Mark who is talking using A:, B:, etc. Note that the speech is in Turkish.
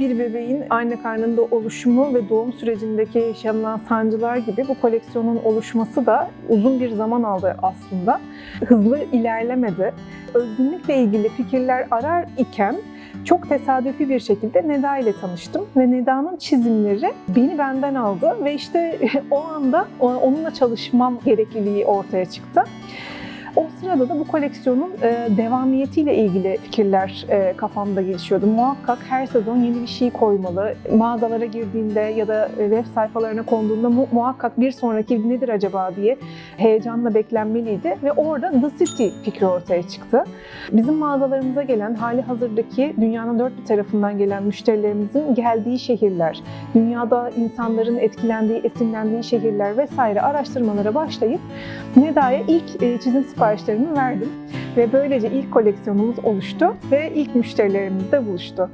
A: bebeğin anne karnında oluşumu ve doğum sürecindeki yaşanılan sancılar gibi bu koleksiyonun oluşması da uzun bir zaman aldı aslında. Hızlı ilerlemedi. Özgünlükle ilgili fikirler arar iken çok tesadüfi bir şekilde Neda ile tanıştım ve Neda'nın çizimleri beni benden aldı ve işte o anda onunla çalışmam gerekliliği ortaya çıktı. O sırada da bu koleksiyonun e, devamiyetiyle ilgili fikirler e, kafamda gelişiyordu. Muhakkak her sezon yeni bir şey koymalı. Mağazalara girdiğinde ya da e, web sayfalarına konduğunda mu- muhakkak bir sonraki nedir acaba diye heyecanla beklenmeliydi. Ve orada The City fikri ortaya çıktı. Bizim mağazalarımıza gelen hali hazırdaki dünyanın dört bir tarafından gelen müşterilerimizin geldiği şehirler, dünyada insanların etkilendiği, esinlendiği şehirler vesaire araştırmalara başlayıp Neda'ya ilk e, çizim siparişlerimi verdim. Ve böylece ilk koleksiyonumuz oluştu ve ilk müşterilerimizle buluştu.